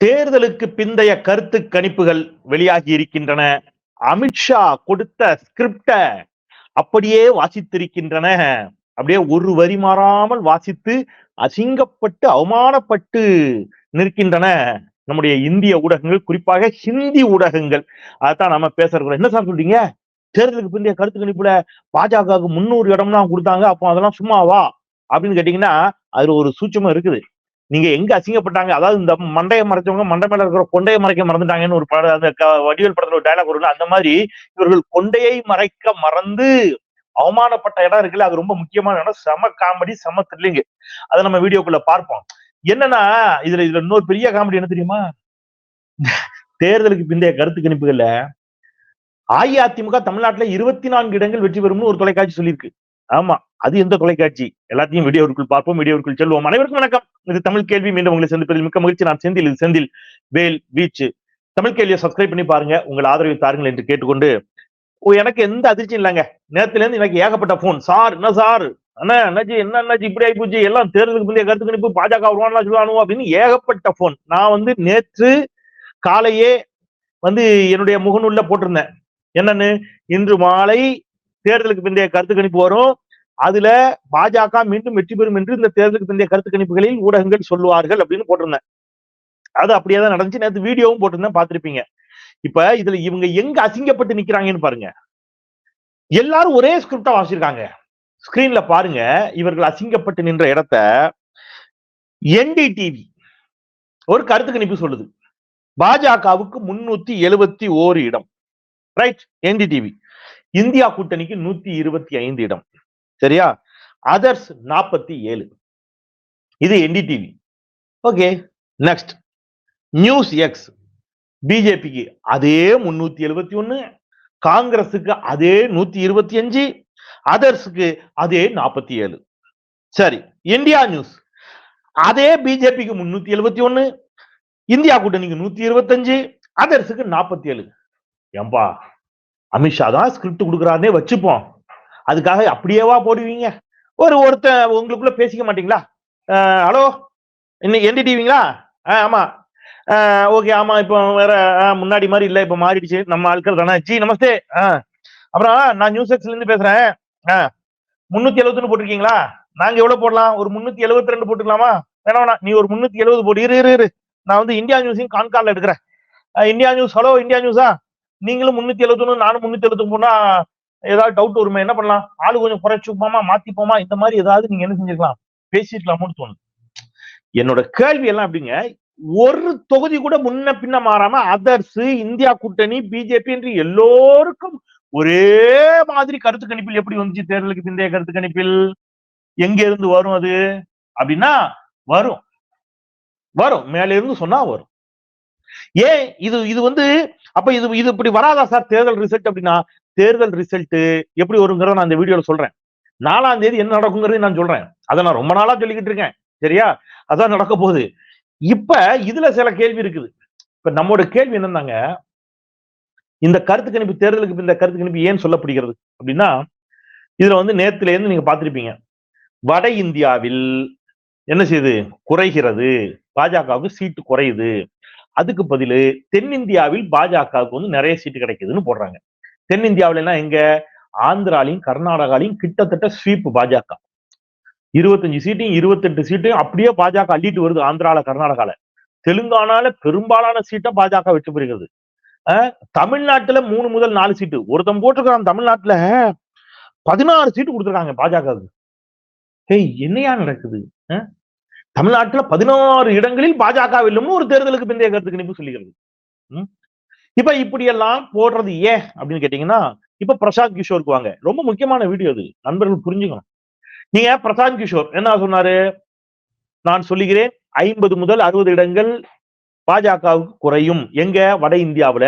தேர்தலுக்கு பிந்தைய கருத்து கணிப்புகள் வெளியாகி இருக்கின்றன. அமித்ஷா கொடுத்த ஸ்கிரிப்ட அப்படியே வாசித்திருக்கின்றன. அப்படியே ஒரு வரி மாறாமல் வாசித்து அசிங்கப்பட்டு அவமானப்பட்டு நிற்கின்றன நம்முடைய இந்திய ஊடகங்கள். குறிப்பாக ஹிந்தி ஊடகங்கள். அதான் நம்ம பேசுறோம் என்ன சார் சொல்றீங்க? தேர்தலுக்கு பிந்தைய கருத்து கணிப்புல பாஜகவுக்கு முன்னூறு இடம்லாம் கொடுத்தாங்க. அப்போ அதெல்லாம் சும்மாவா? அப்படின்னு கேட்டீங்கன்னா அதுல ஒரு சூட்சமும் இருக்குது. நீங்க எங்க அசிங்கப்பட்டாங்க? அதாவது இந்த மண்டையை மறைச்சவங்க மண்டை மேல இருக்கிற கொண்டையை மறைக்க மறந்துட்டாங்கன்னு ஒரு படம் அந்த வடிவேல் படத்துல ஒரு டைலாக் வரும்ல அந்த மாதிரி இவர்கள் கொண்டையை மறைக்க மறந்து அவமானப்பட்ட இடம் இருக்குல்ல அது ரொம்ப முக்கியமான இடம். செம காமெடி செம த்ரில்லிங் அதை நம்ம வீடியோக்குள்ள பார்ப்போம். என்னன்னா இதுல இதுல இன்னொரு பெரிய காமெடி என்ன தெரியுமா? தேர்தலுக்கு பிந்தைய கருத்து கணிப்புகள்ல அஇஅதிமுக தமிழ்நாட்டுல இருபத்தி நான்கு இடங்கள் வெற்றி பெறும்னு ஒரு தொலைக்காட்சி சொல்லியிருக்கு. ஆமா அது எந்த தொலைக்காட்சி? எல்லாத்தையும் வீடியோவிற்குள் பார்ப்போம் வீடியோவிற்குள் செல்வோம். அனைவருக்கும் வணக்கம். இது தமிழ் கேள்வி. மீண்டும் உங்களை சந்திப்பதில் மிக்க மகிழ்ச்சி. நான் செந்தில். இது செந்தில். வேல் பீச்சு தமிழ் கேள்வியை சப்ஸ்கிரைப் பண்ணி பாருங்க. உங்கள் ஆதரவை தாருங்கள் என்று கேட்டுக்கொண்டு ஓ, எனக்கு எந்த அதிர்ச்சியும் இல்லைங்க. நேரத்துல இருந்து எனக்கு ஏகப்பட்ட போன் சார் என்ன சார்? அண்ணா என்னாச்சு என்ன என்னாச்சு இப்படி ஆகி போச்சு. எல்லாம் தேர்தலுக்கு முந்தைய கருத்து கணிப்பு. பாஜக வருவானா சொல்லுவானு அப்படின்னு ஏகப்பட்ட போன் நான் வந்து நேற்று காலையே வந்து என்னுடைய முகநூல்ல போட்டிருந்தேன். என்னன்னு? இன்று மாலை தேர்தலுக்கு பிந்தைய கருத்து கணிப்பு வரும். அதுல பாஜக மீண்டும் வெற்றி பெறும் என்று இந்த தேர்தலுக்கு பிந்தைய கருத்து கணிப்புகளில் ஊடகங்கள் சொல்லுவார்கள் அப்படின்னு போட்டிருந்தேன். அது அப்படியே தான் நடந்துச்சு. நேற்று வீடியோவும் போட்டிருந்தேன். பார்த்திருப்பீங்க. இப்ப இதுல இவங்க எங்க அசிங்கப்பட்டு நிக்கிறாங்கன்னு பாருங்க. எல்லாரும் ஒரே ஸ்கிரிப்டா வாசிச்சிருக்காங்க. ஸ்கிரீன்ல பாருங்க. இவர்கள் அசிங்கப்பட்டு நின்ற இடத்த என்டிடிவி ஒரு கருத்து கணிப்பு சொல்லுது. பாஜகவுக்கு முன்னூத்தி எழுபத்தி ஓரு இடம். ரைட் என்டிடிவி இந்தியா கூட்டணிக்கு நூத்தி இருபத்தி ஐந்து இடம். சரியா? அதர்ஸ் நாற்பத்தி ஏழு. இது NDTV okay next news X பிஜேபிக்கு அதே முன்னூத்தி எழுபத்தி ஒண்ணு காங்கிரஸுக்கு அதே நூத்தி இருபத்தி அஞ்சு அதர்ஸுக்கு அதே நாற்பத்தி ஏழு. சரி இந்தியா நியூஸ் அதே பிஜேபிக்கு முன்னூத்தி எழுபத்தி ஒண்ணு இந்தியா கூட்டணிக்கு நூத்தி இருபத்தஞ்சு அதர்ஸுக்கு நாற்பத்தி ஏழு. ஏம்பா அமித்ஷா தான் ஸ்கிரிப்ட் கொடுக்குறாருனே வச்சுப்போம். அதுக்காக அப்படியேவா போடுவீங்க? ஒரு ஒருத்தன் உங்களுக்குள்ள பேசிக்க மாட்டீங்களா? ஹலோ? இன்னைக்கு எந்த டிவிங்களா ஆமா. ஓகே ஆமா இப்போ வேற முன்னாடி மாதிரி இல்லை இப்போ மாறிடுச்சு. நம்ம ஆட்கள் தானே. ஜி நமஸ்தே. ஆ அப்புறம் நான் நியூஸ் எக்ஸ்ல இருந்து பேசுறேன். அஹ், முன்னூத்தி எழுபத்தி போட்டிருக்கீங்களா? நாங்க எவ்வளவு போடலாம்? ஒரு முன்னூத்தி எழுபத்தி ரெண்டு போட்டுக்கலாமா? வேணா வேணாம் நீ ஒரு முன்னூத்தி எழுபது போடு. இரு இரு நான் வந்து இந்தியா நியூஸையும் கான்கால்ல எடுக்கிறேன். இந்தியா நியூஸ் ஹலோ இந்தியா நியூஸா நீங்களும் முன்னூத்தி எழுபத்தொன்னு நானும் முன்னூத்தி எழுபத்தி போனா ஏதாவது டவுட் வருமா? என்ன பண்ணலாம்? ஆளு கொஞ்சம் குறைச்சுப்போமா மாத்திப்போமா? இந்த மாதிரி ஏதாவது நீங்க என்ன செஞ்சிருக்கலாம் பேசிருக்கலாமோன்னு தோணுது. என்னோட கேள்வி எல்லாம் அப்படிங்க ஒரு தொகுதி கூட முன்ன பின்ன மாறாம அதர்ஸ் இந்தியா கூட்டணி பிஜேபி என்று எல்லோருக்கும் ஒரே மாதிரி கருத்து கணிப்பில் எப்படி வந்துச்சு? தேர்தலுக்கு பிந்தைய கருத்து கணிப்பில் எங்க இருந்து வரும் அது? அப்படின்னா வரும். வரும். மேல இருந்து சொன்னா வரும். ஏன் இது இது வந்து அப்ப இது இது இப்படி வராதா சார் தேர்தல் ரிசல்ட் அப்படின்னா தேர்தல் ரிசல்ட் எப்படி வருங்கிறத நான் இந்த வீடியோல சொல்றேன். நாலாம் தேதி என்ன நடக்குங்கிறது நான் சொல்றேன். அதை நான் ரொம்ப நாளா சொல்லிக்கிட்டு இருக்கேன். சரியா? அதான் நடக்க போகுது. இப்ப இதுல சில கேள்வி இருக்குது. இப்ப நம்மோட கேள்வி என்னன்னாங்க இந்த கருத்து கணிப்பு தேர்தலுக்கு இந்த கருத்து கணிப்பு ஏன் சொல்லப்படுகிறது? அப்படின்னா இதுல வந்து நேத்துல இருந்து நீங்க பார்த்திருப்பீங்க. வட இந்தியாவில் என்ன செய்யுது? குறைகிறது. பாஜகவுக்கு சீட்டு குறையுது. அதுக்கு பதிலு தென்னிந்தியாவில் பாஜகவுக்கு வந்து நிறைய சீட்டு கிடைக்குதுன்னு போடுறாங்க. தென்னிந்தியாவில எல்லாம் எங்க? ஆந்திராலையும் கர்நாடகாலையும் கிட்டத்தட்ட ஸ்வீப் பாஜக. இருபத்தஞ்சு சீட்டையும் இருபத்தெட்டு சீட்டையும் அப்படியே பாஜக அள்ளிட்டு வருது ஆந்திரால கர்நாடகால. தெலுங்கானால பெரும்பாலான சீட்டை பாஜக வெற்றி பெறுகிறது. தமிழ்நாட்டுல மூணு முதல் நாலு சீட்டு. ஒருத்தன் போட்டிருக்கான் தமிழ்நாட்டுல பதினாறு சீட்டு கொடுத்துருக்காங்க பாஜகவுக்கு. ஏய் என்னையா நடக்குது? தமிழ்நாட்டுல பதினாறு இடங்களில் பாஜக வெல்லும்னு ஒரு தேர்தலுக்கு பிந்தைய கருத்து கணிப்பு சொல்லுகிறது இப்ப இப்படி எல்லாம் போடுறது ஏன் அப்படின்னு கேட்டீங்கன்னா இப்ப பிரசாந்த் கிஷோருக்கு வாங்க. ரொம்ப முக்கியமான வீடியோ இது. நண்பர்கள் புரிஞ்சுக்கணும். நீங்க பிரசாந்த் கிஷோர் என்ன சொன்னாரு? நான் சொல்லுகிறேன் ஐம்பது முதல் அறுபது இடங்கள் பாஜகவுக்கு குறையும். எங்க? வட இந்தியாவுல.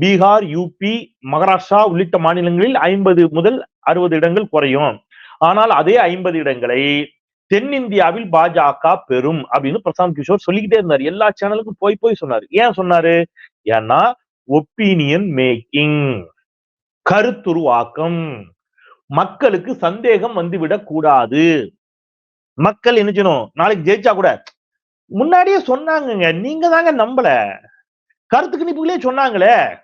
பீகார் யூபி மகாராஷ்டிரா உள்ளிட்ட மாநிலங்களில் ஐம்பது முதல் அறுபது இடங்கள் குறையும். ஆனால் அதே ஐம்பது இடங்களை தென்னிந்தியாவில் பாஜக பெறும் அப்படின்னு பிரசாந்த் கிஷோர் சொல்லிக்கிட்டே இருந்தார். எல்லா சேனலுக்கும் போய் போய் சொன்னாரு. ஏன் சொன்னாரு? ஏன்னா ஒப்பீனியன் மேக்கிங் கருத்துருவாக்கம். மக்களுக்கு சந்தேகம் வந்துவிடக் கூடாது. மக்கள் என்ன செய்யணும்? நாளைக்கு ஜெயிச்சா கூட முன்னாடியே சொன்னாங்கங்க. நீங்க தாங்க நம்பல. கருத்து கணிப்புகளே சொன்னாங்களே.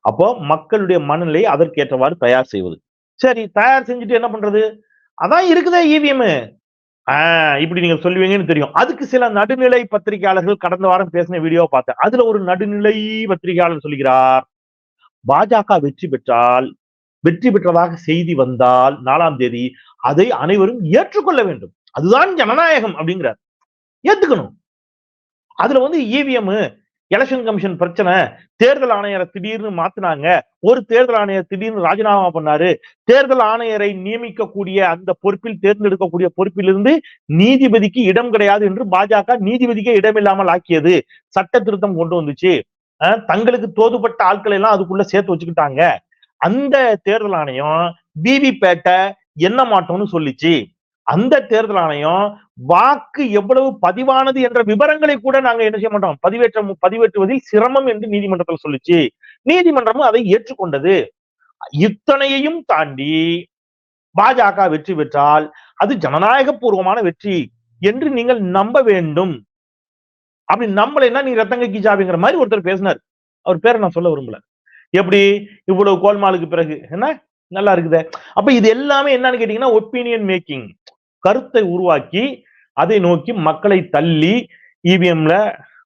அப்போ மக்களுடைய மனநிலையை அதற்கேற்றவாறு தயார் செய்வது. சரி தயார் செஞ்சுட்டு என்ன பண்றது? அதான் இருக்குதே இவிஎம் இப்படி நீங்க சொல்லுவீங்கன்னு தெரியும். அதுக்கு சில நடுநிலை பத்திரிகையாளர்கள் கடந்த வாரம் பேசின வீடியோ பார்த்தேன். அதுல ஒரு நடுநிலை பத்திரிகையாளர் சொல்கிறார் பாஜக வெற்றி பெற்றால் வெற்றி பெற்றதாக செய்தி வந்தால் நாலாம் தேதி அதை அனைவரும் ஏற்றுக்கொள்ள வேண்டும். அதுதான் ஜனநாயகம் அப்படிங்கிறார். ஏத்துக்கணும். அதுல வந்து இவிஎம் எலெக்ஷன் கமிஷன் பிரச்சனை தேர்தல் ஆணையரை திடீர்னு மாத்தினாங்க. ஒரு தேர்தல் ஆணையர் திடீர்னு ராஜினாமா பண்ணாரு. தேர்தல் ஆணையரை நியமிக்கக்கூடிய அந்த பொறுப்பில் தேர்ந்தெடுக்கக்கூடிய பொறுப்பிலிருந்து நீதிபதிக்கு இடம் கிடையாது என்று பாஜக நீதிபதிக்கே இடமில்லாமல் ஆக்கியது. சட்ட திருத்தம் கொண்டு வந்துச்சு. தங்களுக்கு தோதுபட்ட ஆட்களை எல்லாம் அதுக்குள்ள சேர்த்து வச்சுக்கிட்டாங்க. அந்த தேர்தல் ஆணையம் பிவி பேட்டை என்ன மாட்டோம்னு சொல்லிச்சு. அந்த தேர்தல் ஆணையம் வாக்கு எவ்வளவு பதிவானது என்ற விவரங்களை கூட நாங்க என்ன செய்ய மாட்டோம்? பதிவேற்ற பதிவேற்றுவதில் சிரமம் என்று நீதிமன்றத்தில் சொல்லிச்சு. நீதிமன்றமும் அதை ஏற்றுக்கொண்டது. இத்தனையையும் தாண்டி பாஜக வெற்றி பெற்றால் அது ஜனநாயக பூர்வமான வெற்றி என்று நீங்கள் நம்ப வேண்டும். அப்படி நம்பலைன்னா நீ ரத்தங்கைக்கு ஜாபிங்கிற மாதிரி ஒருத்தர் பேசினார். அவர் பேரை நான் சொல்ல விரும்பல. எப்படி? இவ்வளவு கோல்மாலுக்கு பிறகு. என்ன? நல்லா இருக்குதே. அப்ப இது எல்லாமே என்னன்னு கேட்டீங்கன்னா ஒப்பீனியன் மேக்கிங் கருத்தை உருவாக்கி அதை நோக்கி மக்களை தள்ளி இவிஎம்ல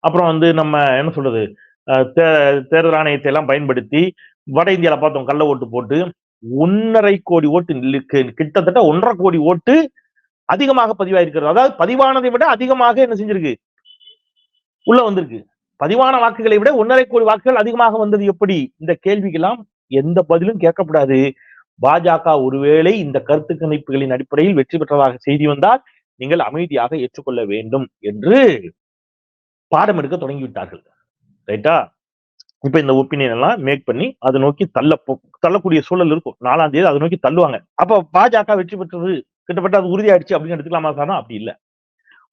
அப்புறம் வந்து நம்ம என்ன சொல்றது தே- தேர்தல் ஆணையத்தை எல்லாம் பயன்படுத்தி வட இந்தியாவில் பார்த்தோம் கள்ள ஓட்டு போட்டு ஒன்னரை கோடி ஓட்டு கிட்டத்தட்ட ஒன்றரை கோடி ஓட்டு அதிகமாக பதிவாயிருக்கிறது. அதாவது பதிவானதை விட அதிகமாக என்ன செஞ்சிருக்கு? உள்ள வந்திருக்கு. பதிவான வாக்குகளை விட ஒன்றரை கோடி வாக்குகள் அதிகமாக வந்தது எப்படி? இந்த கேள்விக்கெல்லாம் எந்த பதிலும் கேட்கப்படாது பாஜக ஒருவேளை இந்த கருத்து கணிப்புகளின் அடிப்படையில் வெற்றி பெற்றதாக செய்தி வந்தால் நீங்கள் அமைதியாக ஏற்றுக்கொள்ள வேண்டும் என்று பாடம் எடுக்க தொடங்கிவிட்டார்கள். ரைட்டா? இப்ப இந்த ஒப்பீனியன் எல்லாம் மேக் பண்ணி அதை நோக்கி தள்ள தள்ளக்கூடிய சூழல் இருக்கும். நாலாம் தேதி அதை நோக்கி தள்ளுவாங்க. அப்ப பாஜக வெற்றி பெற்றது கிட்டத்தட்ட அது உறுதியாயிடுச்சு அப்படின்னு எடுத்துக்கலாமா சார்னா அப்படி இல்லை.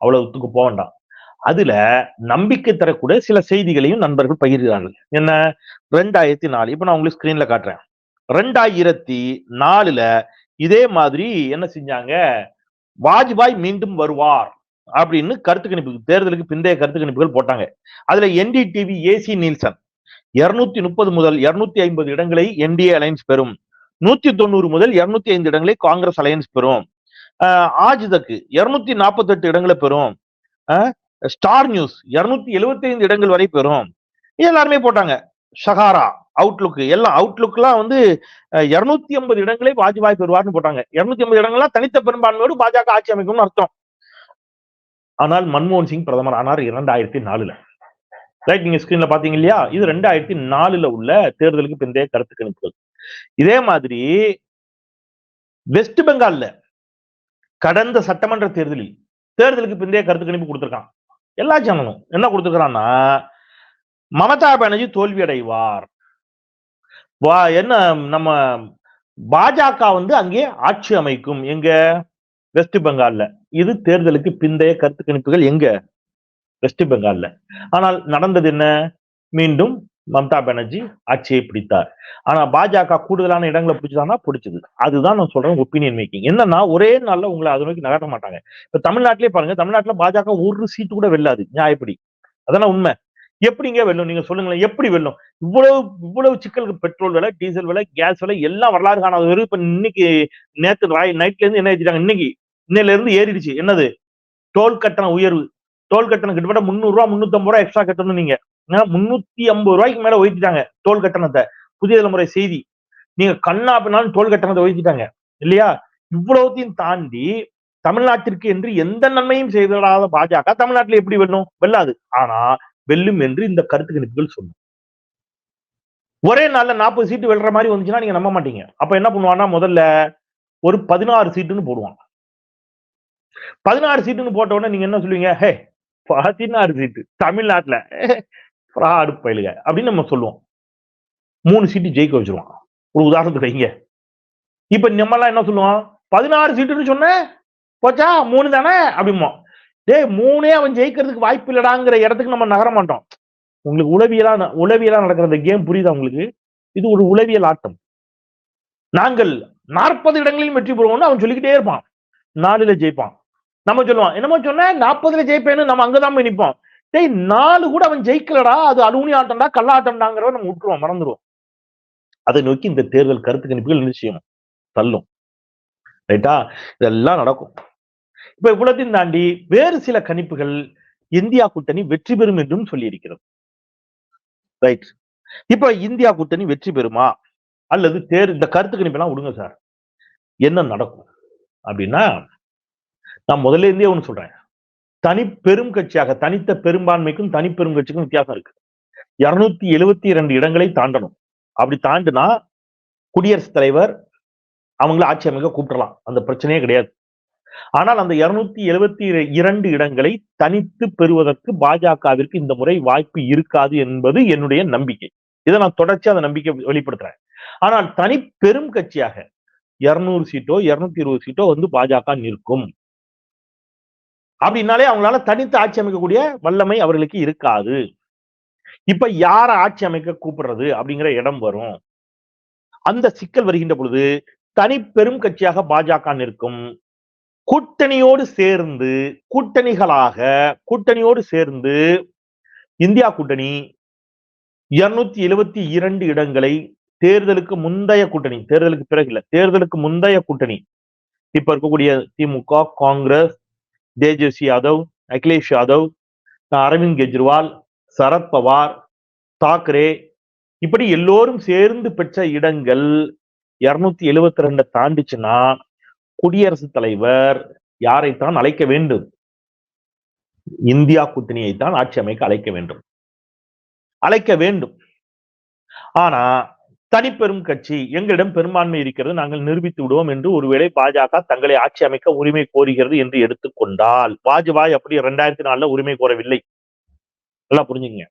அவ்வளவுத்துக்கு போக வேண்டாம். அதுல நம்பிக்கை தரக்கூடிய சில செய்திகளையும் நண்பர்கள் பகிர்கிறார்கள். என்ன? ரெண்டாயிரத்தி நாலு. இப்ப நான் உங்களுக்கு ஸ்கிரீன்ல காட்டுறேன். ரெண்டாயிரத்தி நாலுல இதே மாதிரி என்ன செஞ்சாங்க? வாஜ்பாய் மீண்டும் வருவார் அப்படின்னு கருத்து கணிப்பு தேர்தலுக்கு பிந்தைய கருத்து கணிப்புகள் போட்டாங்க. அதுல என்டிடிவி ஏசி நீல்சன் இருநூத்தி முப்பது முதல் இருநூத்தி ஐம்பது இடங்களை என்டிஏ அலையன்ஸ் பெறும். நூத்தி தொண்ணூறு முதல் இருநூத்தி ஐந்து இடங்களை காங்கிரஸ் அலையன்ஸ் பெறும். ஆஹ் ஆஜிதக்கு இருநூத்தி நாற்பத்தி எட்டு இடங்களை பெறும். ஆஹ் ஸ்டார் நியூஸ் இருநூத்தி எழுபத்தி ஐந்து இடங்கள் வரை பெறும். எல்லாருமே போட்டாங்க. ஷஹாரா அவுட்லுக் எல்லாம் அவுட்லுக்லாம் வந்து இருநூத்தி ஐம்பது இடங்களே வாஜ்பாய் பெறுவார்னு போட்டாங்க. இருநூத்தி ஐம்பது இடங்கள்லாம் தனித்த பெரும்பான்மையோடு பாஜக ஆட்சி அமைக்கும்னு அர்த்தம். ஆனால் மன்மோகன் சிங் பிரதமர் ஆனார் இரண்டாயிரத்தி நாலுல ரைட் நீங்க ஸ்கிரீன்ல பாத்தீங்க இல்லையா? இது ரெண்டாயிரத்தி நாலுல உள்ள தேர்தலுக்கு பிந்தைய கருத்து கணிப்புகள். இதே மாதிரி வெஸ்ட் பெங்கால்ல கடந்த சட்டமன்ற தேர்தலில் தேர்தலுக்கு பிந்தைய கருத்து கணிப்பு கொடுத்திருக்கான். எல்லா சேனலும் என்ன கொடுத்திருக்கான்னா மமதா பானர்ஜி தோல்வி அடைவார் வா என்ன நம்ம பாஜக வந்து அங்கே ஆட்சி அமைக்கும். எங்க? வெஸ்ட் பெங்கால்ல. இது தேர்தலுக்கு பிந்தைய கருத்து கணிப்புகள் எங்க? வெஸ்ட் பெங்கால்ல. ஆனால் நடந்தது என்ன? மீண்டும் மம்தா பானர்ஜி ஆட்சியை பிடித்தார். ஆனா பாஜக கூடுதலான இடங்களை பிடிச்சதானா? பிடிச்சது. அதுதான் நான் சொல்றேன் ஒப்பீனியன் மேக்கிங் என்னன்னா ஒரே நாள்ல உங்களை அதை நோக்கி நகர்த்த மாட்டாங்க. இப்ப தமிழ்நாட்டிலே பாருங்க தமிழ்நாட்டுல பாஜக ஒரு சீட்டு கூட வெல்லாது நியாயப்படி. அதான உண்மை? எப்படிங்க வெல்லும்? நீங்க சொல்லுங்களேன் எப்படி வெல்லும்? இவ்வளவு இவ்வளவு சிக்கலுக்கு பெட்ரோல் விலை டீசல் விலை கேஸ் விலை எல்லாம் வரலாறு காணாத வரும் இப்ப இன்னைக்கு நேத்து நைட்ல இருந்து என்ன ஏற்றிட்டாங்க இன்னைக்கு இன்னையில இருந்து ஏறிடுச்சு. என்னது? டோல் கட்டண உயர்வு. டோல் கட்டணம் கிட்டத்தட்ட முந்நூறு ரூபா முன்னூத்தம்பது ரூபா எக்ஸ்ட்ரா கட்டணும் நீங்க. ஏன்னா முன்னூத்தி ஐம்பது ரூபாய்க்கு மேல உயர்த்திட்டாங்க டோல் கட்டணத்தை. புதிய தலைமுறை செய்தி. நீங்க கண்ணா பின்னாலும் டோல் கட்டணத்தை உயர்த்திட்டாங்க. இல்லையா? இவ்வளவுத்தையும் தாண்டி தமிழ்நாட்டிற்கு என்று எந்த நன்மையும் செய்திடாத பாஜக தமிழ்நாட்டுல எப்படி வெல்லும்? வெல்லாது. ஆனா வெல்லும் என்று இந்த கருத்து கணிப்புகள் சொல்லும் ஒரே நாள்ல நாற்பது சீட்டு வெல்ற மாதிரி வந்துச்சுன்னா நீங்க நம்ப மாட்டீங்க. அப்ப என்ன பண்ணுவான்னா முதல்ல ஒரு பதினாறு சீட்டுன்னு போடுவான் பதினாறு சீட்டுன்னு போட்ட உடனே நீங்க என்ன சொல்லுவீங்க? ஹே பதினாறு சீட்டு தமிழ்நாட்டுல. ஃப்ராடு பயிலுக அப்படின்னு நம்ம சொல்லுவோம். மூணு சீட்டு ஜெயிக்க வச்சிருவான் ஒரு உதாரணத்துக்கு வைங்க. இப்ப நம்ம எல்லாம் என்ன சொல்லுவோம்? பதினாறு சீட்டுன்னு சொன்ன போச்சா? மூணு தானே? அப்படிமோ டேய் மூணே அவன் ஜெயிக்கிறதுக்கு வாய்ப்பு இல்லடாங்கிற இடத்துக்கு நம்ம நகர மாட்டோம். உங்களுக்கு உளவியலா உளவியலா நடக்கிற இந்த கேம் புரியுதா உங்களுக்கு? இது ஒரு உளவியல் ஆட்டம். நாங்கள் நாற்பது இடங்களில் வெற்றி பெறுவோம்னு அவன் சொல்லிக்கிட்டே இருப்பான். நாலுல ஜெயிப்பான். நம்ம சொல்லுவான் என்னமோ சொன்னா நாற்பதுல ஜெயிப்பேன்னு நம்ம அங்கதான் போய் நிற்போம் டேய் நாலு கூட அவன் ஜெயிக்கலடா அது அலுவலி ஆட்டம்டா கல்லாட்டம்டாங்கிறத நம்ம விட்டுருவோம் மறந்துடுவோம் அதை நோக்கி இந்த தேர்தல் கருத்து கணிப்புகள் நிச்சயம் தள்ளும். ரைட்டா? இதெல்லாம் நடக்கும். இப்ப இவ்வளத்தையும் தாண்டி வேறு சில கணிப்புகள் இந்தியா கூட்டணி வெற்றி பெறும் என்றும் சொல்லியிருக்கிறது ரைட் இப்ப இந்தியா கூட்டணி வெற்றி பெறுமா? அல்லது தேர் இந்த கருத்து கணிப்பெல்லாம் விடுங்க சார் என்ன நடக்கும்? அப்படின்னா நான் முதல்ல இருந்தே ஒண்ணு சொல்றேன். தனி பெரும் கட்சியாக தனித்த பெரும்பான்மைக்கும் தனி பெரும் கட்சிக்கும் வித்தியாசம் இருக்கு. இருநூத்தி எழுவத்தி இரண்டு இடங்களை தாண்டணும். அப்படி தாண்டினா குடியரசுத் தலைவர் அவங்கள ஆட்சி அமைக்க கூப்பிடலாம். அந்த பிரச்சனையே கிடையாது. ஆனால் அந்த இருநூத்தி எழுவத்தி இரண்டு இடங்களை தனித்து பெறுவதற்கு பாஜகவிற்கு இந்த முறை வாய்ப்பு இருக்காது என்பது என்னுடைய நம்பிக்கை. இதை நான் தொடர்ச்சியா அந்த நம்பிக்கை வெளிப்படுத்துறேன். ஆனால் தனி பெரும் கட்சியாக இருநூறு சீட்டோ இருநூத்தி இருபது சீட்டோ வந்து பாஜக நிற்கும். அப்படின்னாலே அவங்களால தனித்து ஆட்சி அமைக்கக்கூடிய வல்லமை அவர்களுக்கு இருக்காது. இப்ப யார ஆட்சி அமைக்க கூப்பிடுறது அப்படிங்கிற இடம் வரும். அந்த சிக்கல் வருகின்ற பொழுது தனி பெரும் கட்சியாக பாஜக நிற்கும். கூட்டணியோடு சேர்ந்து கூட்டணிகளாக கூட்டணியோடு சேர்ந்து இந்தியா கூட்டணி இருநூத்தி எழுவத்தி இரண்டு இடங்களை தேர்தலுக்கு முந்தைய கூட்டணி தேர்தலுக்கு பிறகு இல்ல தேர்தலுக்கு முந்தைய கூட்டணி. இப்ப இருக்கக்கூடிய திமுக காங்கிரஸ் தேஜஸ்வி யாதவ் அகிலேஷ் யாதவ் அரவிந்த் கெஜ்ரிவால் சரத்பவார் தாக்கரே இப்படி எல்லோரும் சேர்ந்து பெற்ற இடங்கள் இருநூத்தி எழுபத்தி ரெண்டை தாண்டிச்சுன்னா குடியரசுத் தலைவர் யாரைத்தான் அழைக்க வேண்டும்? இந்தியா கூட்டணியைத்தான் ஆட்சி அமைக்க அழைக்க வேண்டும். அழைக்க வேண்டும். ஆனா தனிப்பெரும் கட்சி எங்களிடம் பெரும்பான்மை இருக்கிறது நாங்கள் நிரூபித்து விடுவோம் என்று ஒருவேளை பாஜக தங்களை ஆட்சி அமைக்க உரிமை கோருகிறது என்று எடுத்துக்கொண்டால் வாஜ்பாய் அப்படி இரண்டாயிரத்தி நாலுல உரிமை கோரவில்லை. நல்லா புரிஞ்சுங்க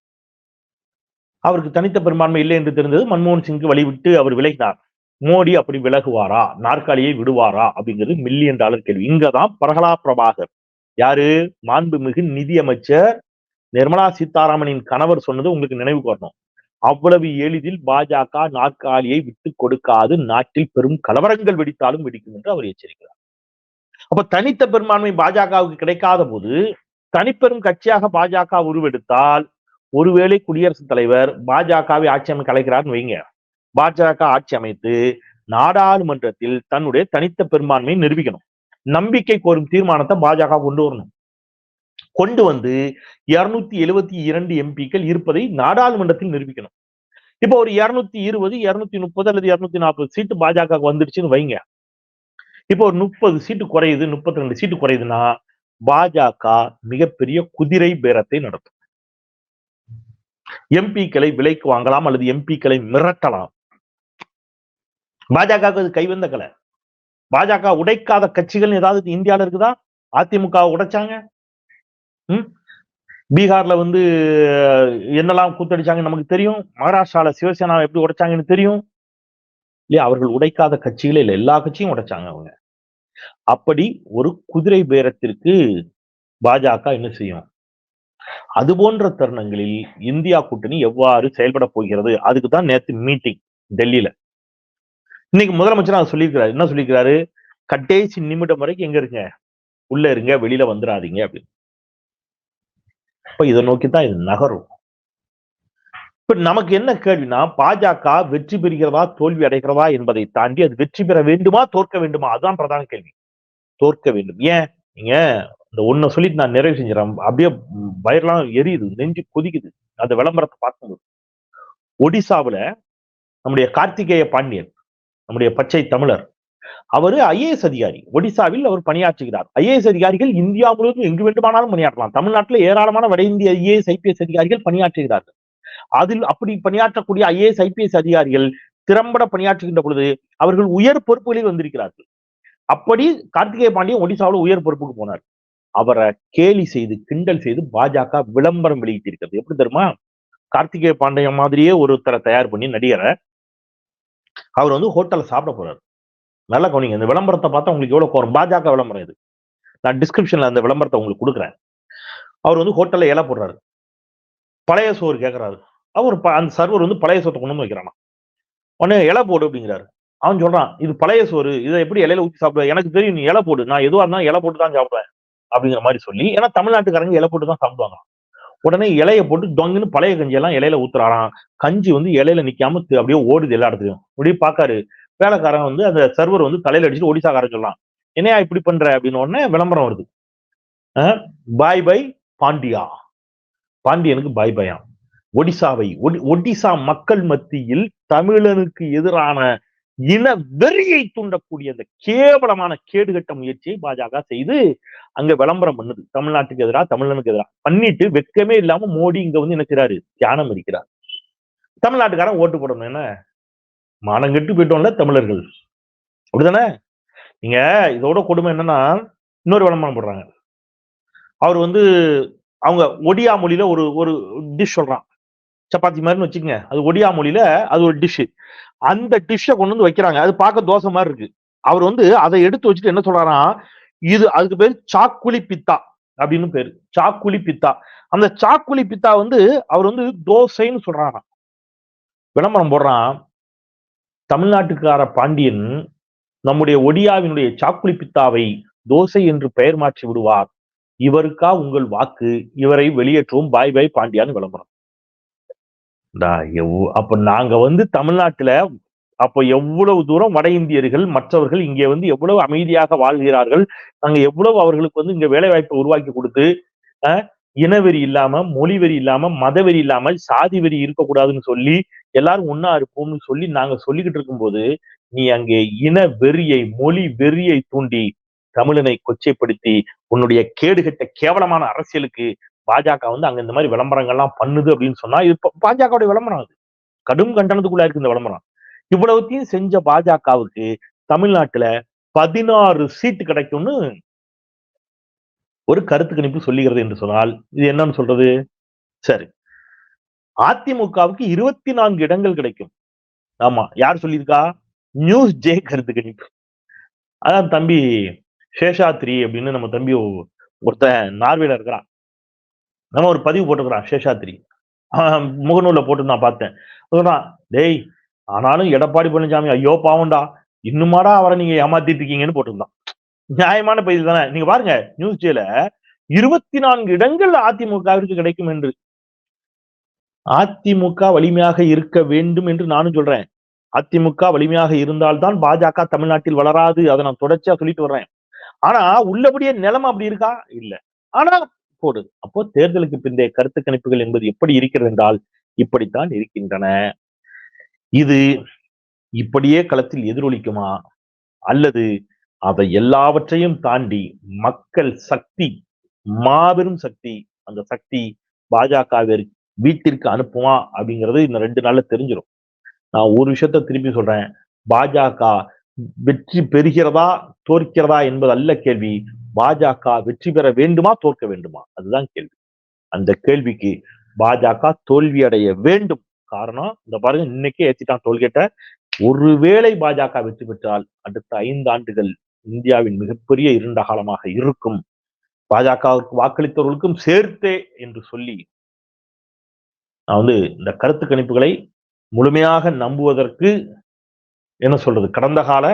அவருக்கு தனித்த பெரும்பான்மை இல்லை என்று தெரிந்தது மன்மோகன் சிங்க்கு வழிவிட்டு அவர் விலகினார். மோடி அப்படி விலகுவாரா? நாற்காலியை விடுவாரா? அப்படிங்கிறது மில்லியன் டாலர் கேள்வி. இங்கதான் பிரகலா பிரபாகர். யாரு? மாண்புமிகு நிதியமைச்சர் நிர்மலா சீதாராமனின் கணவர் சொன்னது உங்களுக்கு நினைவு வரணும். அவ்வளவு எளிதில் பாஜக நாற்காலியை விட்டு கொடுக்காது. நாட்டில் பெரும் கலவரங்கள் வெடித்தாலும் வெடிக்கும் என்று அவர் எச்சரிக்கிறார். அப்ப தனித்த பெரும்பான்மை பாஜகவுக்கு கிடைக்காத போது தனிப்பெரும் கட்சியாக பாஜக உருவெடுத்தால் ஒருவேளை குடியரசுத் தலைவர் பாஜகவை ஆட்சி அமைக்க அழைக்கிறார்னு வைங்க. பாஜக ஆட்சி அமைத்து நாடாளுமன்றத்தில் தன்னுடைய தனித்த பெரும்பான்மையை நிரூபிக்கணும். நம்பிக்கை கோரும் தீர்மானத்தை பாஜக கொண்டு வரணும். கொண்டு வந்து இருநூத்தி எழுவத்தி இரண்டு எம்பிக்கள் இருப்பதை நாடாளுமன்றத்தில் நிரூபிக்கணும். இப்போ ஒரு இருநூத்தி இருபது இருநூத்தி முப்பது அல்லது இருநூத்தி நாற்பது சீட்டு பாஜக வந்துடுச்சுன்னு வைங்க. இப்போ ஒரு முப்பது சீட்டு குறையுது முப்பத்தி ரெண்டு சீட்டு குறையுதுன்னா பாஜக மிகப்பெரிய குதிரை பேரத்தை நடத்தும். எம்பிக்களை விலைக்கு வாங்கலாம் அல்லது எம்பிக்களை மிரட்டலாம். பாஜக அது கைவந்த கலை. பாஜக உடைக்காத கட்சிகள் ஏதாவது இந்தியால இருக்குதா? அதிமுக உடைச்சாங்க. ம்? பீகார்ல வந்து என்னெல்லாம் கூத்தடிச்சாங்க நமக்கு தெரியும். மகாராஷ்டிரால சிவசேனா எப்படி உடைச்சாங்கன்னு தெரியும். இல்லையா? அவர்கள் உடைக்காத கட்சிகளே இல்லை. எல்லா கட்சியும் உடைச்சாங்க அவங்க. அப்படி ஒரு குதிரை பேரத்திற்கு பாஜக என்ன செய்யும்? அது போன்ற தருணங்களில் இந்தியா கூட்டணி எவ்வாறு செயல்பட போகிறது? அதுக்கு தான் நேற்று மீட்டிங் டெல்லியில. இன்னைக்கு முதலமைச்சர் அவர் சொல்லியிருக்கிறாரு. என்ன சொல்லியிருக்கிறாரு? கடைசி நிமிடம் வரைக்கும் எங்க இருங்க? உள்ள இருங்க வெளியில வந்துடாதீங்க அப்படின்னு. இப்ப இதை நோக்கி தான் இது நகரும். இப்ப நமக்கு என்ன கேள்வினா பாஜக வெற்றி பெறுகிறதா தோல்வி அடைகிறதா என்பதை தாண்டி அது வெற்றி பெற வேண்டுமா தோற்க வேண்டுமா? அதுதான் பிரதான கேள்வி. தோற்க வேண்டும். ஏன்? நீங்க இந்த ஒன்ன சொல்லிட்டு நான் நிறைவு செஞ்சிடறேன் அப்படியே வயிறெல்லாம் எரியுது நெஞ்சு கொதிக்குது. அந்த விளம்பரத்தை பார்க்கும்போது. ஒடிசாவுல நம்முடைய கார்த்திகேய பாண்டியன் நம்முடைய பச்சை தமிழர். அவரு ஐஏஎஸ் அதிகாரி. ஒடிசாவில் அவர் பணியாற்றுகிறார். ஐஏஎஸ் அதிகாரிகள் இந்தியா முழுவதும் எங்கு வேண்டுமானாலும் பணியாற்றலாம். தமிழ்நாட்டில் ஏராளமான வட இந்திய ஐஏஎஸ் ஐபிஎஸ் அதிகாரிகள் பணியாற்றுகிறார்கள். அதில் அப்படி பணியாற்றக்கூடிய ஐஏஎஸ் ஐபிஎஸ் அதிகாரிகள் திறம்பட பணியாற்றுகின்ற பொழுது அவர்கள் உயர் பொறுப்புகளில் வந்திருக்கிறார்கள். அப்படி கார்த்திகேய பாண்டியன் ஒடிசாவில் உயர் பொறுப்புக்கு போனார். அவரை கேலி செய்து கிண்டல் செய்து பாஜக விளம்பரம் வெளியிட்டிருக்கிறது. எப்படி தெரியுமா? கார்த்திகேய பாண்டியன் மாதிரியே ஒருத்தரை தயார் பண்ணி நடிகரை அவர் வந்து ஹோட்டல்ல சாப்பிட போறாரு. நல்லா கவனிங்க இந்த விளம்பரத்தை பார்த்தா உங்களுக்கு எவ்வளவு கோரும் பாஜக விளம்பரம் இது. நான் டிஸ்கிரிப்ஷன்ல அந்த விளம்பரத்தை உங்களுக்கு கொடுக்குறேன். அவர் வந்து ஹோட்டல்ல இலை போடுறாரு. பழைய சோறு கேட்கறாரு அவர் அந்த சர்வர் வந்து பழைய சோத்தை கொண்டு வந்து வைக்கிறானா உடனே இலை போடு அப்படிங்கிறாரு. அவன் சொல்றான் இது பழைய சோறு இதை எப்படி இலையில ஊற்றி சாப்பிடுவேன் எனக்கு தெரியும் நீ இலை போடு. நான் எதுவா இருந்தாலும் இலை போட்டு தான் சாப்பிடுவேன். அப்படிங்கிற மாதிரி சொல்லி ஏன்னா தமிழ்நாட்டுக்காரங்க இலை போட்டு தான் சாப்பிடுவாங்க உடனே இலைய போட்டு டொங்குன்னு பழைய கஞ்சியெல்லாம் இலையில ஊத்துறாராம். கஞ்சி வந்து இலையில நிக்காம அப்படியே ஓடுது எல்லா இடத்துலையும். அப்படியே பாக்காரு. வேலைக்காரன் வந்து அந்த சர்வர் வந்து தலையில அடிச்சுட்டு ஒடிசாக்காரன் சொல்லலாம் என்னையா இப்படி பண்ற? அப்படின்னு உடனே விளம்பரம் வருது. Bye bye Pandya. பாண்டியனுக்கு பாய் பயா ஒடிசாவை ஒடி- ஒடிசா மக்கள் மத்தியில் தமிழனுக்கு எதிரான இன வெறியை தூண்டக்கூடிய அந்த கேவலமான கேடுகட்ட முயற்சியை பாஜக செய்து அங்க விளம்பரம் பண்ணுது. தமிழ்நாட்டுக்கு எதிராக தமிழனுக்கு எதிராக பண்ணிட்டு வெட்கமே இல்லாம மோடி இங்க வந்து நினைக்கிறாரு தியானம் இருக்கிறார் தமிழ்நாட்டுக்காரன் ஓட்டு போடணும் என்ன? மானம் கெட்டு போயிட்டோம்ல தமிழர்கள். அப்படிதானே நீங்க இதோட கொடுமை என்னன்னா இன்னொரு விளம்பரம் போடுறாங்க. அவர் வந்து அவங்க ஒடியா மொழியில ஒரு ஒரு டிஷ் சொல்றான். சப்பாத்தி மாதிரின்னு வச்சுக்கங்க. அது ஒடியா மொழியில அது ஒரு டிஷ் அந்த டிஷ்ஷை கொண்டு வந்து வைக்கிறாங்க. அது பார்க்க தோசை மாதிரி இருக்கு. அவர் வந்து அதை எடுத்து வச்சுட்டு என்ன சொல்றாருன்னா இது அதுக்கு பேர் சாக்குலி பித்தா அப்படின்னு பேரு. சாக்குலி பித்தா. அந்த சாக்குலி பித்தா வந்து அவர் வந்து தோசைன்னு சொல்றாராம். விளம்பரம் போடுறான். தமிழ்நாட்டுக்கார பாண்டியன் நம்முடைய ஒடியாவினுடைய சாக்குலி பித்தாவை தோசை என்று பெயர் மாற்றி விடுவார். இவருக்கா உங்கள் வாக்கு? இவரை வெளியேற்றவும் பாய் பாய் பாண்டியான்னு விளம்பரம். அப்ப நாங்க வந்து தமிழ்நாட்டுல அப்ப எவ்வளவு தூரம் வட இந்தியர்கள் மற்றவர்கள் இங்கே வந்து எவ்வளவு அமைதியாக வாழ்கிறார்கள் நாங்க எவ்வளவு அவர்களுக்கு வந்து இங்க வேலை வாய்ப்பை உருவாக்கி கொடுத்து அஹ், இனவெறி இல்லாம மொழி வெறி இல்லாம மதவெறி இல்லாம சாதி வெறி இருக்கக்கூடாதுன்னு சொல்லி எல்லாரும் ஒன்னா இருப்போம்னு சொல்லி நாங்க சொல்லிக்கிட்டு இருக்கும்போது நீ அங்கே இன வெறியை மொழி வெறியை தூண்டி தமிழனை கொச்சைப்படுத்தி உன்னுடைய கேடுகட்ட கேவலமான அரசியலுக்கு பாஜக வந்து அங்க இந்த மாதிரி விளம்பரங்கள்லாம் பண்ணுது அப்படின்னு சொன்னா இது பாஜகவுடைய விளம்பரம் அது. கடும் கண்டனத்துக்குள்ள இருக்கு இந்த விளம்பரம். இவ்வளவுத்தையும் செஞ்ச பாஜகவுக்கு தமிழ்நாட்டுல பதினாறு சீட்டு கிடைக்கும்னு ஒரு கருத்து கணிப்பு சொல்லுகிறது என்று சொன்னால் இது என்னன்னு சொல்றது? சரி. அதிமுகவுக்கு இருபத்தி நான்கு இடங்கள் கிடைக்கும். ஆமா யார் சொல்லியிருக்கா? நியூஸ் ஜே கருத்து கணிப்பு. அதான் தம்பி சேஷாத்ரி அப்படின்னு நம்ம தம்பி ஒருத்தன் நார்வேல இருக்கிறான். நம்ம ஒரு பதிவு போட்டுக்கிறான் சேஷாத்ரி. முகநூலில் போட்டு நான் பார்த்தேன். சொல்றான் டேய் ஆனாலும் எடப்பாடி பழனிசாமி ஐயோ பாவம்டா. இன்னுமாடா அவரை நீங்க ஏமாத்திட்டு இருக்கீங்கன்னு போட்டிருந்தான். நியாயமான பதிவு தானே. நீங்க பாருங்க நியூஸ் ஜேல இருபத்தி நான்கு இடங்கள் அதிமுகவிற்கு கிடைக்கும் என்று. அதிமுக வலிமையாக இருக்க வேண்டும் என்று நானும் சொல்றேன். அதிமுக வலிமையாக இருந்தால்தான் பாஜக தமிழ்நாட்டில் வளராது. அதை நான் தொடர்ச்சியா சொல்லிட்டு வர்றேன். ஆனா உள்ளபடியே நிலைமை அப்படி இருக்கா? இல்ல. ஆனா போடுது அப்போ தேர்தலுக்கு பிந்தைய கருத்து கணிப்புகள் என்பது எப்படி இருக்கிறது என்றால் இப்படித்தான் இருக்கின்றன. இது இப்படியே களத்தில் எதிரொலிக்குமா? அல்லது அதை எல்லாவற்றையும் தாண்டி மக்கள் சக்தி மாபெரும் சக்தி அந்த சக்தி பாஜக வீட்டிற்கு அனுப்புமா அப்படிங்கிறது இந்த ரெண்டு நாள்ல தெரிஞ்சிடும் நான் ஒரு விஷயத்த திருப்பி சொல்றேன். பாஜக வெற்றி பெறுகிறதா தோற்கிறதா என்பது அல்ல கேள்வி. பாஜக வெற்றி பெற வேண்டுமா தோற்க வேண்டுமா? அதுதான் கேள்வி. அந்த கேள்விக்கு பாஜக தோல்வி அடைய வேண்டும். காரணம் இந்த பாருங்க இன்னைக்கே ஏற்றிட்டான் டோல்கேட்ட. ஒருவேளை பாஜக வெற்றி பெற்றால் அடுத்த ஐந்து ஆண்டுகள் இந்தியாவின் மிகப்பெரிய இருண்ட காலமாக இருக்கும். பாஜகவுக்கு வாக்களித்தவர்களுக்கும் சேர்த்தே என்று சொல்லி நான் வந்து இந்த கருத்து கணிப்புகளை முழுமையாக நம்புவதற்கு என்ன சொல்றது? கடந்த கால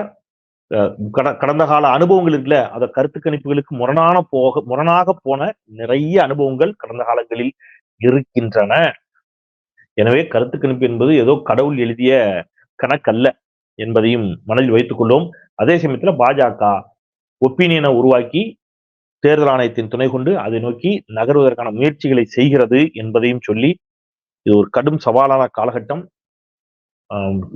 அஹ், கட- கடந்த கால அனுபவங்கள் இருக்குல்ல? அத கருத்து கணிப்புகளுக்கு முரணான போக முரணாக போன நிறைய அனுபவங்கள் கடந்த காலங்களில் இருக்கின்றன. எனவே கருத்து கணிப்பு என்பது ஏதோ கடவுள் எழுதிய கணக்கல்ல என்பதையும் மனதில் வைத்துக் கொள்வோம் அதே சமயத்துல பாஜக ஒப்பீனியனை உருவாக்கி தேர்தல் ஆணையத்தின் துணை கொண்டு அதை நோக்கி நகர்வதற்கான முயற்சிகளை செய்கிறது என்பதையும் சொல்லி இது ஒரு கடும் சவாலான காலகட்டம்.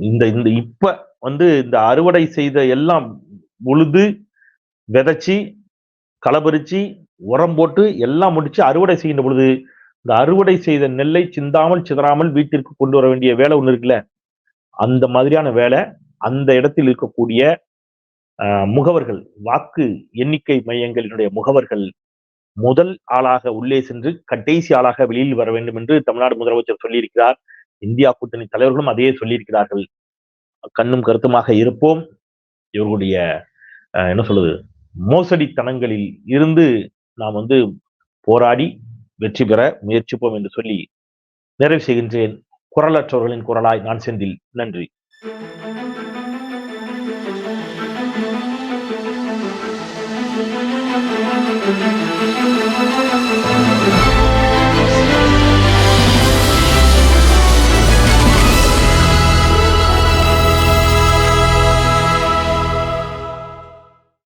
இந்த இந்த இப்ப வந்து இந்த அறுவடை செய்த எல்லாம் உழுது விதைச்சி களபறிச்சு உரம் போட்டு எல்லாம் முடிச்சு அறுவடை செய்கின்ற பொழுது இந்த அறுவடை செய்த நெல்லை சிந்தாமல் சிதறாமல் வீட்டிற்கு கொண்டு வர வேண்டிய வேலை ஒன்று இருக்குல்ல? அந்த மாதிரியான வேலை அந்த இடத்தில் இருக்கக்கூடிய முகவர்கள் வாக்கு எண்ணிக்கை மையங்களினுடைய முகவர்கள் முதல் ஆளாக உள்ளே சென்று கடைசி ஆளாக வெளியில் வர வேண்டும் என்று தமிழ்நாடு முதலமைச்சர் சொல்லியிருக்கிறார். இந்தியா கூட்டணி தலைவர்களும் அதையே சொல்லியிருக்கிறார்கள். கண்ணும் கருத்துமாக இருப்போம். இவர்களுடைய அஹ், என்ன சொல்லுது மோசடித்தனங்களில் இருந்து நாம் வந்து போராடி வெற்றி பெற முயற்சிப்போம் என்று சொல்லி நிறைவு செய்கின்றேன். குரலற்றவர்களின் குரலாய் நான் செந்தில். நன்றி.